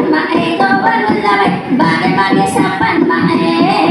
sappan mae, gawal ulaway, bagay bagay sappan mae.